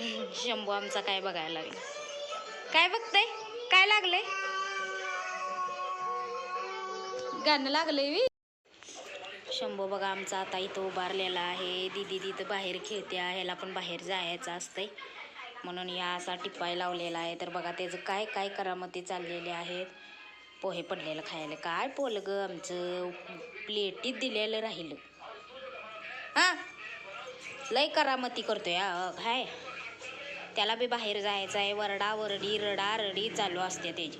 शंभू आमचा काय बघायला लागला. काय बघताय? काय लागलंय? गाणं लागलंय शंभू बघा आमचा आता इथं उभारलेला आहे. दिदी तिथं बाहेर खेळते ह्याला पण बाहेर जायचं असतंय. म्हणून या असा टिपाय लावलेला आहे. तर बघा त्याचं काय काय करामती चाललेले आहेत. पोहे पडलेलं खायला. काय पोल ग आमचं? प्लेटीत दिलेलं राहिलं. हां? लय करामती करतोय हा काय त्याला बी बाहेर जायचं आहे. वरडा वरडी रडा रडी चालू असते त्याची.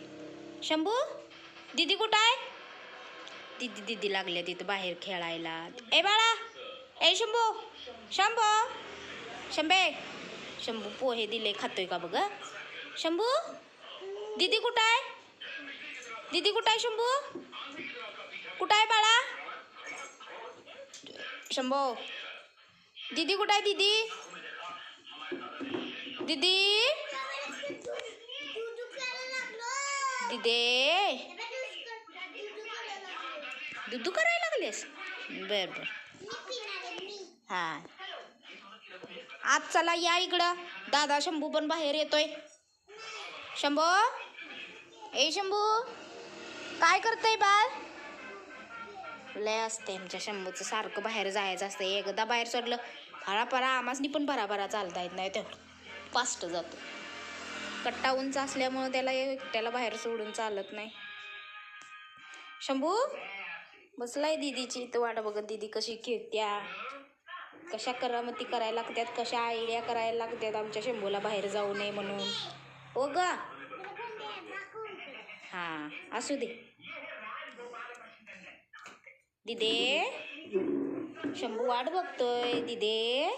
शंभू दीदी कुठं आहे? दीदी दिदी लागल्या तिथं बाहेर खेळायला. ए बाळा ए शंभू शंभू शंभे शंभू पोहे दिले खातोय का बघ शंभू दीदी कुठं आहे? दीदी कुठं आहे शंभू? कुठं आहे बाळा? शंभू दीदी कुठं आहे दीदी? दीदी? दीदी? दुधू करायला लागलेस? बर बर. हा. आज चला या इकडं. दादा शंभू पण बाहेर येतोय. शंभू? ए शंभू. काय करतय बाळ? लय असते आमच्या शंभूचं. सारखं बाहेर जायचं असतं एकदा बाहेर सोडलं फळा परा आमासनी पण भराभरा चालता येत नाही तेवढं. फास्ट जातो. कट्टा उंच असल्यामुळं त्याला एकट्याला बाहेर सोडून चालत नाही. शंभू बसलाय दिदीची. इथं वाट बघत दिदी कशी खेळत्या. कशा करामती करायला लागत्यात कशा आयडिया करायला लागत्यात आमच्या शंभूला बाहेर जाऊ नये म्हणून. हो ग? हां असू दे. दिदे? शंभू वाट बघतोय दिदे.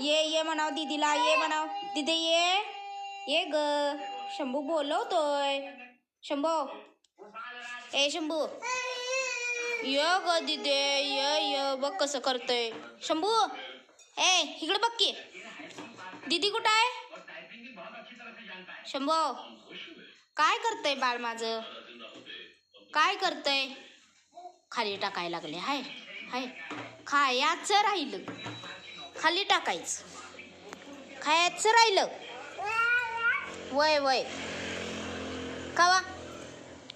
ये ये म्हणाव दीदीला ये म्हणाव. दिदे ये. ये ग. शंभू बोलवतोय. शंभू. ए शंभू. य ग दिदे. य य. बघ कसं करतोय. शंभू. ए इकडे बघ की. दीदी कुठं आहे? शंभू. काय करतंय बाळ माझं? काय करतंय? खाली टाकायला लागले. हाय हाय. खायचं राहिलं. खाली टाकायचं. खायचं राहिलं. वय वय. खावा.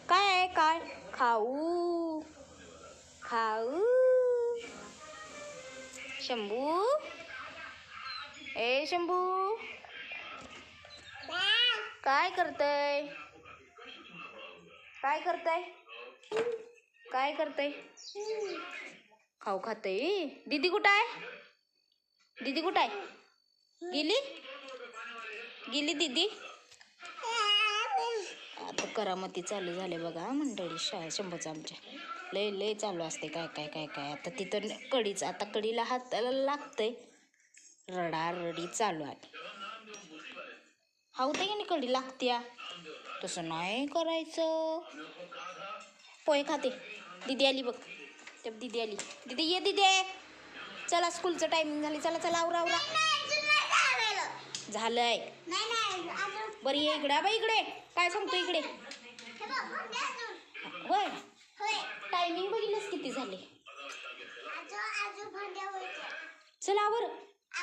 काय आहे काय खाऊ. खाऊ. शंभू. ए शंभू. काय करतय? काय करतय? काय करतय? खाऊ खातय. दीदी कुठं आहे? दीदी कुठं आहे? गेली? गेली दीदी? आता करामती चालू झाले बघा मंडळी शा शंभरच आमच्या. लय लय चालू असते काय काय काय काय. आता तिथं कडीच आता कडीला हाताला लागतंय. रडारडी चालू आहे. हावते की नाही कडी लागत्या? तसं नाही करायचं. पोहे खाते. दिदी आली बघ. त्या दिदी आली. दिदी ये दिदी. चला स्कूलचं टायमिंग झाली. चला चला आवरा आवरा. झालंय. बरं ये इकडे. बाई इकडे. काय सांगतो इकडे? होय. टायमिंग बघितलंस किती झाले? चला आवर.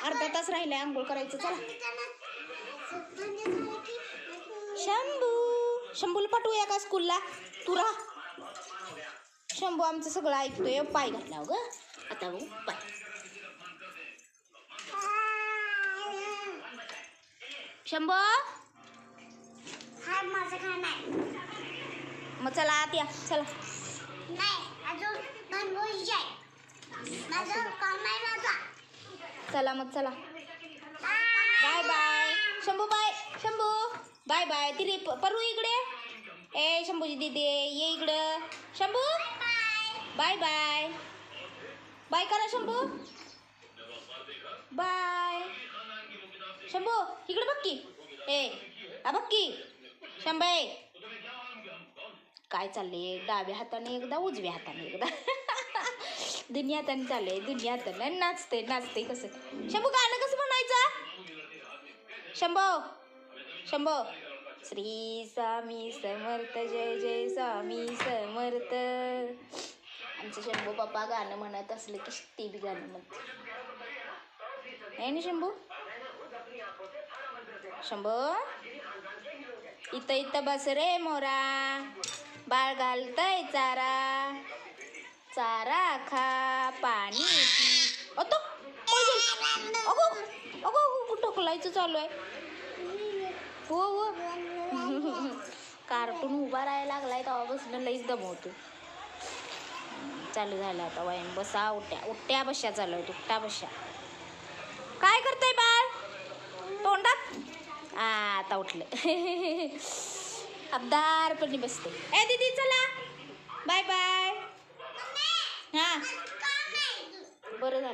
अर्धा तास राहिलाय आंघोळ करायचं. चला. शंभू. शंभूला पाठवूया का स्कूलला तू शंभू आमचं सगळं ऐकतोय. पाय घातला ग आता पाय. शंभू? हा माझं खाणं आहे मग चला आत या चला. नाही अजून बनवून आहे माझं काम आहे माझा. चला मग चला. Bye bye Shambhu bye Shambhu. Bye bye. तिरे परू इकडे. ए शंभूची दिदी ये इकडं. शंभू? Bye bye. बाय करा शंभू. बाय. शंभू इकडे बघ की. ए आ बघ की. शंभे काय चाललंय? डाव्या हाताने एकदा उजव्या हाताने एकदा. दुनिया हाताने चाललंय दुनिया हाताने. नाचते नाचते कसं. शंभू गाणं कसं म्हणायचं? शंभो शंभो. श्री स्वामी समर्थ जय जय स्वामी समर्थ. आमचं शंभू पप्पा गाणं म्हणत असलं की ते बी गाणं म्हणते आहे ना शंभू? शंभर. इथं इथं बस रे मोरा. बाळ घालतय चारा. चारा खा पाणी पी. अतो अगो अगो अगो ढकलायचं चालू आहे? हो हो. कार्टून उभा राहायला लागलाय तेव्हापासून लईच दमवतो चालू झालं आता वाईन बसा उठ्या. उठ्या बशा चालू आहेत उठ्या बशा काय करतय बाळ तोंडात आ, आता उठलं. अबदारपणे बसते. ए दीदी चला. बाय बाय हां. बरं झालं.